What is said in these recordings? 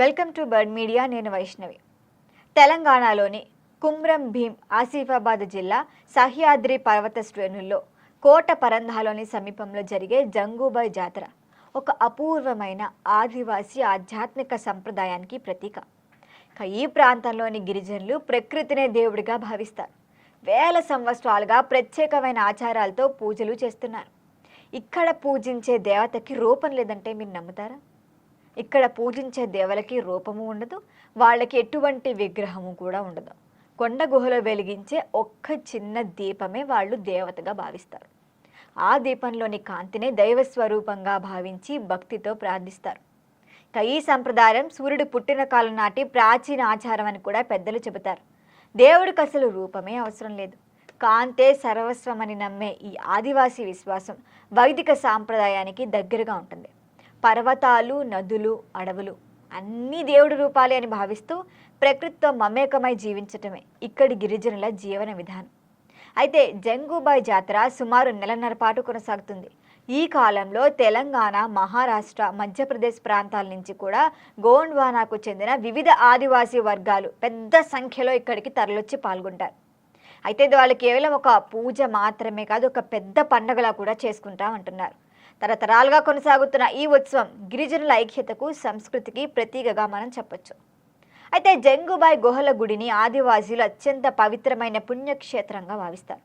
Welcome to bird media నేను వైష్ణవి. తెలంగాణలోని కుమ్రం భీం ఆసిఫాబాద్ జిల్లా సహ్యాద్రి పర్వత శ్రేణుల్లో కోట పరంధాలోని సమీపంలో జరిగే జంగూబాయ్ జాతర ఒక అపూర్వమైన ఆదివాసీ ఆధ్యాత్మిక సంప్రదాయానికి ప్రతీక. ఇక ఈ ప్రాంతంలోని గిరిజనులు ప్రకృతినే దేవుడిగా భావిస్తారు. వేల సంవత్సరాలుగా ప్రత్యేకమైన ఆచారాలతో పూజలు చేస్తున్నారు. ఇక్కడ పూజించే దేవతకి రూపం లేదంటే మీరు నమ్ముతారా? ఇక్కడ పూజించే దేవులకి రూపము ఉండదు వాళ్ళకి ఎటువంటి విగ్రహము కూడా ఉండదు. కొండ గుహలో వెలిగించే ఒక్క చిన్న దీపమే వాళ్ళు దేవతగా భావిస్తారు. ఆ దీపంలోని కాంతినే దైవ స్వరూపంగా భావించి భక్తితో ప్రార్థిస్తారు. ఇక ఈ సంప్రదాయం సూర్యుడు పుట్టిన కాలం నాటి ప్రాచీన ఆచారం అని కూడా పెద్దలు చెబుతారు. దేవుడికి అసలు రూపమే అవసరం లేదు. కాంతే సర్వస్వమని నమ్మే ఈ ఆదివాసీ విశ్వాసం వైదిక సాంప్రదాయానికి దగ్గరగా ఉంటుంది. పర్వతాలు నదులు అడవులు అన్నీ దేవుడి రూపాలే అని భావిస్తూ ప్రకృతితో మమేకమై జీవించటమే ఇక్కడి గిరిజనుల జీవన విధానం. అయితే జంగూబాయ్ జాతర సుమారు నెలన్నర పాటు కొనసాగుతుంది. ఈ కాలంలో తెలంగాణ మహారాష్ట్ర మధ్యప్రదేశ్ ప్రాంతాల నుంచి కూడా గోండ్వానాకు చెందిన వివిధ ఆదివాసీ వర్గాలు పెద్ద సంఖ్యలో ఇక్కడికి తరలొచ్చి పాల్గొంటారు. అయితే ఇది వాళ్ళు కేవలం ఒక పూజ మాత్రమే కాదు ఒక పెద్ద పండగలా కూడా చేసుకుంటామంటున్నారు. తరతరాలుగా కొనసాగుతున్న ఈ ఉత్సవం గిరిజనుల ఐక్యతకు సంస్కృతికి ప్రతీకగా మనం చెప్పొచ్చు. అయితే జంగుబాయ్ గుహల గుడిని ఆదివాసీలు అత్యంత పవిత్రమైన పుణ్యక్షేత్రంగా భావిస్తారు.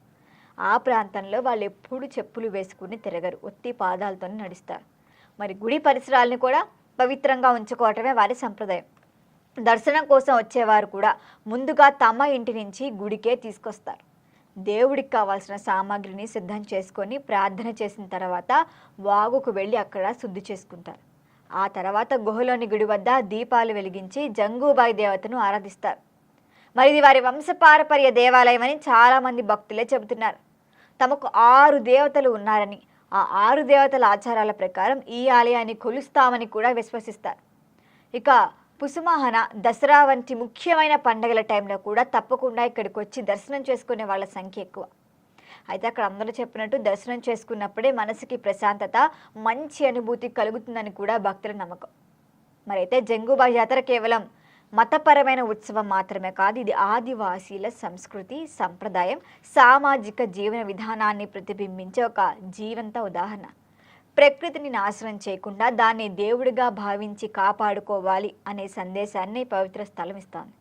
ఆ ప్రాంతంలో వాళ్ళు ఎప్పుడు చెప్పులు వేసుకుని తిరగరు ఒత్తి పాదాలతోనే నడుస్తారు. మరి గుడి పరిసరాలను కూడా పవిత్రంగా ఉంచుకోవటమే వారి సంప్రదాయం. దర్శనం కోసం వచ్చేవారు కూడా ముందుగా తమ ఇంటి నుంచి గుడికే తీసుకొస్తారు. దేవుడికి కావాల్సిన సామాగ్రిని సిద్ధం చేసుకొని ప్రార్థన చేసిన తర్వాత వాగుకు వెళ్ళి అక్కడ శుద్ధి చేసుకుంటారు. ఆ తర్వాత గుహలోని గుడి వద్ద దీపాలు వెలిగించి జంగూబాయి దేవతను ఆరాధిస్తారు. మరి ఇది వారి వంశపారపర్య దేవాలయం అని చాలామంది భక్తులే చెబుతున్నారు. తమకు ఆరు దేవతలు ఉన్నారని ఆ ఆరు దేవతల ఆచారాల ప్రకారం ఈ ఆలయాన్ని కొలుస్తామని కూడా విశ్వసిస్తారు. ఇక పుసుమాహన దసరా వంటి ముఖ్యమైన పండగల టైంలో కూడా తప్పకుండా ఇక్కడికి వచ్చి దర్శనం చేసుకునే వాళ్ళ సంఖ్య ఎక్కువ. అయితే అక్కడ అందరూ చెప్పినట్టు దర్శనం చేసుకున్నప్పుడే మనసుకి ప్రశాంతత మంచి అనుభూతి కలుగుతుందని కూడా భక్తుల నమ్మకం. మరైతే జంగుబా జాతర కేవలం మతపరమైన ఉత్సవం మాత్రమే కాదు ఇది ఆదివాసీల సంస్కృతి సంప్రదాయం సామాజిక జీవన విధానాన్ని ప్రతిబింబించే ఒక జీవంత ఉదాహరణ. ప్రకృతిని నాశనం చేయకుండా దాన్ని దేవుడిగా భావించి కాపాడుకోవాలి అనే సందేశాన్ని పవిత్ర స్థలం ఇస్తోంది.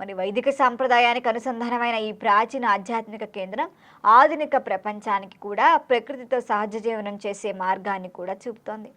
మరి వైదిక సాంప్రదాయానికి అనుసంధానమైన ఈ ప్రాచీన ఆధ్యాత్మిక కేంద్రం ఆధునిక ప్రపంచానికి కూడా ప్రకృతితో సహజ జీవనం చేసే మార్గాన్ని కూడా చూపుతోంది.